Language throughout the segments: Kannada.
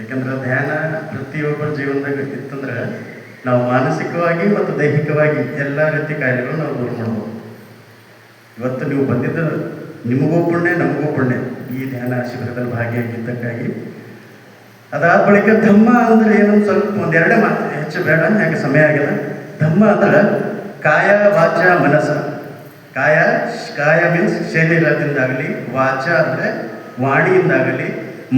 ಯಾಕಂದ್ರೆ ಧ್ಯಾನ ಪ್ರತಿಯೊಬ್ಬರ ಜೀವನದಾಗ ಇತ್ತಂದ್ರೆ ನಾವು ಮಾನಸಿಕವಾಗಿ ಮತ್ತು ದೈಹಿಕವಾಗಿ ಎಲ್ಲ ರೀತಿ ಕಾಯಿಲೆಗಳು ನಾವು ದೂರ ಮಾಡ್ಬೋದು. ಇವತ್ತು ನೀವು ಬಂದಿದ್ದು ನಿಮಗೂ ಪುಣ್ಯ, ನಮಗೂ ಪುಣ್ಯ. ಈ ಧ್ಯಾನ ಶಿಬಿರದಲ್ಲಿ ಭಾಗಿಯಾಗಿದ್ದಕ್ಕಾಗಿ. ಅದಾದ ಬಳಿಕ ಧಮ್ಮ ಅಂದ್ರೆ ಏನು? ಸ್ವಲ್ಪ ಒಂದೆರಡೇ ಮಾತು. ಹೆಚ್ಚು ಬೇಡ, ಯಾಕೆ ಸಮಯ ಆಗಿಲ್ಲ. ಧಮ್ಮ ಅಂದ್ರೆ ಕಾಯ, ವಾಚ, ಮನಸ್ಸ. ಕಾಯ ಕಾಯ ಮೀನ್ಸ್ ಶರೀರದಿಂದಾಗಲಿ, ವಾಚ ಅಂದರೆ ವಾಣಿಯಿಂದಾಗಲಿ,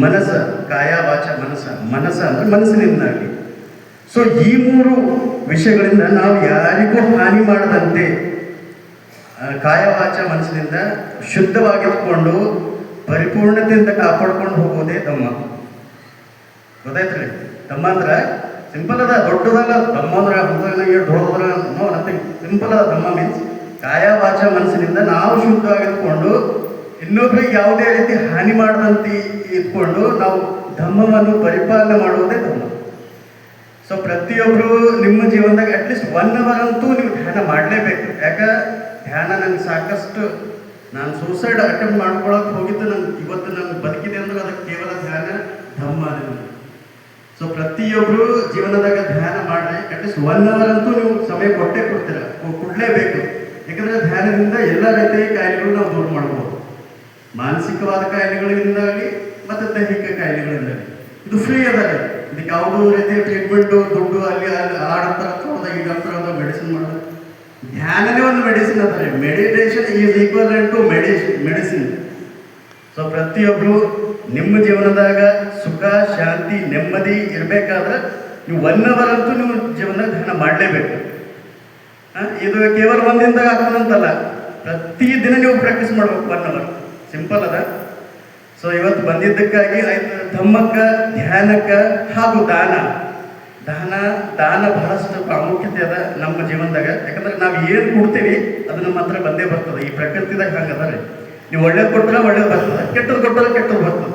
ಮನಸ್ಸ. ಕಾಯ ವಾಚ ಮನಸ್ಸ ಮನಸ್ಸ ಅಂದ್ರೆ ಮನಸ್ಸಿನಿಂದಾಗಿ. ಸೊ ಈ ಮೂರು ವಿಷಯಗಳಿಂದ ನಾವು ಯಾರಿಗೂ ಹಾನಿ ಮಾಡದಂತೆ ಕಾಯವಾಚ ಕಾಯ ವಾಚ ಮನಸ್ಸಿನಿಂದ ಶುದ್ಧವಾಗಿಟ್ಕೊಂಡು ಪರಿಪೂರ್ಣತೆಯಿಂದ ಕಾಪಾಡ್ಕೊಂಡು ಹೋಗೋದೇ ತಮ್ಮ. ಗೊತ್ತಾಯ್ತು ತಮ್ಮ ಅಂದ್ರೆ ಸಿಂಪಲ್ ಅದ, ದೊಡ್ಡದಲ್ಲ, ತಮ್ಮ ಅಂದ್ರೆ ದೊಡ್ಡದ್ರ ನೋ ಸಿಂಪಲ್ ಅದ ತಮ್ಮ ಮೀನ್ಸ್ ಕಾಯ ವಾಚ ಮನಸ್ಸಿನಿಂದ ನಾವು ಶುದ್ಧವಾಗಿಟ್ಕೊಂಡು ಇನ್ನೊಬ್ರಿಗೆ ಯಾವುದೇ ರೀತಿ ಹಾನಿ ಮಾಡದಂತೆ ಇಟ್ಕೊಂಡು ನಾವು ಧಮ್ಮವನ್ನು ಪರಿಪಾಲನೆ ಮಾಡುವುದೇ ಧಮ್ಮ ಸೊ ಪ್ರತಿಯೊಬ್ಬರು ನಿಮ್ಮ ಜೀವನದಾಗ ಅಟ್ಲೀಸ್ಟ್ ಒನ್ ಅವರ್ ಅಂತೂ ನೀವು ಧ್ಯಾನ ಮಾಡಲೇಬೇಕು. ಯಾಕೆ? ಧ್ಯಾನ ನನಗೆ ಸಾಕಷ್ಟು ನಾನು ಸೂಸೈಡ್ ಅಟೆಂಪ್ಟ್ ಮಾಡ್ಕೊಳಕ್ಕೆ ಹೋಗಿದ್ದು ನಾನು ಇವತ್ತು ನಾನು ಬದುಕಿದೆ ಅಂದ್ರೆ ಅದಕ್ಕೆ ಕೇವಲ ಧ್ಯಾನ ಧರ್ಮ ಸೊ ಪ್ರತಿಯೊಬ್ಬರು ಜೀವನದಾಗ ಧ್ಯಾನ ಮಾಡಿ ಅಟ್ಲೀಸ್ಟ್ ಒನ್ ಅವರ್ ಅಂತೂ ನೀವು ಸಮಯ ಕೊಟ್ಟೇ ಕೊಡ್ತೀರ. ಕೊಡಲೇಬೇಕು. ಯಾಕಂದ್ರೆ ಧ್ಯಾನದಿಂದ ಎಲ್ಲ ರೀತಿಯ ಕಾಯಿಲೆಗಳು ನಾವು ದೂರ ಮಾಡ್ಬೋದು. ಮಾನಸಿಕವಾದ ಕಾಯಿಲೆಗಳಿಂದಾಗಲಿ ಮತ್ತು ದೈಹಿಕ ಕಾಯಿಲೆಗಳಿಂದಾಗಲಿ. ಇದು ಫ್ರೀ ಅದ ರೀ. ಇದಕ್ಕೆ ಯಾವುದೋ ರೀತಿಯ ಟ್ರೀಟ್ಮೆಂಟು ದುಡ್ಡು ಅಲ್ಲಿ ಅಲ್ಲಿ ಆಡಂತರ ಈಗ ಮೆಡಿಸಿನ್ ಮಾಡೋದು. ಧ್ಯಾನನೇ ಒಂದು ಮೆಡಿಸಿನ್ ಅದ ರೀ. Meditation is equal to medicine medicine so ಪ್ರತಿಯೊಬ್ಬರು ನಿಮ್ಮ ಜೀವನದಾಗ ಸುಖ, ಶಾಂತಿ, ನೆಮ್ಮದಿ ಇರಬೇಕಾದ್ರೆ ನೀವು ಒನ್ ಅವರ್ ಅಂತೂ ನೀವು ಜೀವನ ಧ್ಯಾನ ಮಾಡಲೇಬೇಕು. ಇದು ಕೇವಲ ಒಂದಿನದಾಗ ಆಗ್ತದಂತಲ್ಲ ಪ್ರತಿ ದಿನ ನೀವು ಪ್ರಾಕ್ಟೀಸ್ ಮಾಡಬೇಕು ಒನ್ ಅವರ್ ಸಿಂಪಲ್ ಅದ. ಸೊ ಇವತ್ತು ಬಂದಿದ್ದಕ್ಕಾಗಿ ಆಯ್ತು ಧಮ್ಮಕ್ಕ ಧ್ಯಾನಕ್ಕ ಹಾಗೂ ದಾನ. ದಾನ ದಾನ ಬಹಳಷ್ಟು ಪ್ರಾಮುಖ್ಯತೆ ಅದ ನಮ್ಮ ಜೀವನದಾಗ. ಯಾಕಂದ್ರೆ ನಾವು ಏನು ಕೊಡ್ತೀವಿ, ಅದು ನಮ್ಮ ಹತ್ರ ಬಂದೇ ಬರ್ತದೆ. ಈ ಪ್ರಕೃತಿದಾಗ ಹಂಗದ ರೀ. ನೀವು ಒಳ್ಳೇದು ಕೊಟ್ಟರೆ ಒಳ್ಳೇದು ಬರ್ತದೆ ಕೆಟ್ಟದ್ದು ಕೊಟ್ಟರೆ ಕೆಟ್ಟದ್ದು ಬರ್ತದೆ.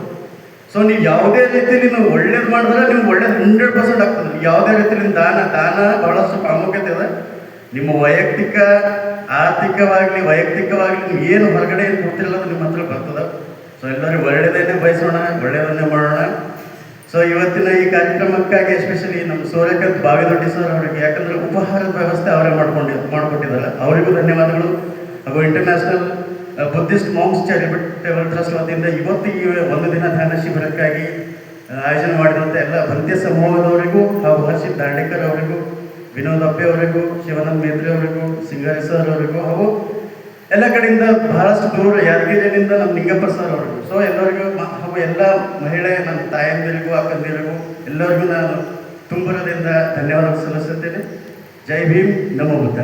ಸೊ ನೀವು ಯಾವುದೇ ರೀತಿಯಲ್ಲಿ ನೀವು ಒಳ್ಳೇದು ಮಾಡಿದ್ರೆ ನಿಮ್ಗೆ ಒಳ್ಳೇದು ಹಂಡ್ರೆಡ್ ಪರ್ಸೆಂಟ್ ಆಗ್ತದೆ. ಯಾವುದೇ ರೀತಿಯಲ್ಲಿ ದಾನ ದಾನ ಬಹಳಷ್ಟು ಪ್ರಾಮುಖ್ಯತೆ ಇದೆ ನಿಮ್ಮ ವೈಯಕ್ತಿಕ, ಆರ್ಥಿಕವಾಗಲಿ, ವೈಯಕ್ತಿಕವಾಗಲಿ, ನೀವು ಏನು ಹೊರಗಡೆ ಏನು ಕೊಡ್ತಿರಲ್ಲ ಅದು ನಿಮ್ಮ ಹತ್ರ ಎಲ್ಲರೂ ಒಳ್ಳೆಯದನ್ನೇ ಬಯಸೋಣ ಒಳ್ಳೆಯದನ್ನೇ ಮಾಡೋಣ. ಸೊ ಇವತ್ತಿನ ಈ ಕಾರ್ಯಕ್ರಮಕ್ಕಾಗಿ ಎಸ್ಪೆಷಲಿ ನಮ್ಮ ಸೂರ್ಯಕಾಂತ್ ಬಾವಿದೊಡ್ಡಿ ಸರ್ ಅವರಿಗೆ, ಯಾಕಂದ್ರೆ ಉಪಹಾರದ ವ್ಯವಸ್ಥೆ ಅವರೇ ಮಾಡ್ಕೊಂಡು, ಮಾಡಿಕೊಟ್ಟಿದ್ದಾರೆ. ಅವರಿಗೂ ಧನ್ಯವಾದಗಳು. ಹಾಗೂ international Buddhist moms charitable trust ವತಿಯಿಂದ ಇವತ್ತು ಈ ಒಂದು ದಿನ ಧ್ಯಾನ ಶಿಬಿರಕ್ಕಾಗಿ ಆಯೋಜನೆ ಮಾಡಿದಂಥ ಎಲ್ಲ ಭಂತ್ಯ ಸಮೂಹದವರಿಗೂ ಹಾಗೂ ಹರ್ಷಿತ್ ದಾಂಡೇಕರ್ ಅವರಿಗೂ, ವಿನೋದ್ ಅಪ್ಪೆ ಅವರಿಗೂ, ಶಿವಾನಂದ್ ಮೇತ್ರಿ ಅವರಿಗೂ, ಸಿಂಗಾರಿ ಸರ್ ಅವರಿಗೂ ಹಾಗೂ ಎಲ್ಲ ಕಡೆಯಿಂದ ಬಹಳಷ್ಟು ದೂರ ಯಾದಗಿರಿಯಿಂದ ನಮ್ಮ ನಿಂಗಪ್ಪ ಸರ್ ಅವರು. ಸೊ ಎಲ್ಲರಿಗೂ ಹಾಗೂ ಎಲ್ಲ ಮಹಿಳೆ, ನಮ್ಮ ತಾಯಂದಿರಿಗೂ, ಅಕ್ಕಂದಿರಿಗೂ ಎಲ್ಲರಿಗೂ ನಾನು ತುಂಬರದಿಂದ ಧನ್ಯವಾದ ಸಲ್ಲಿಸುತ್ತೇನೆ. ಜೈ ಭೀಮ್, ನಮೋ ಬುದ್ಧ.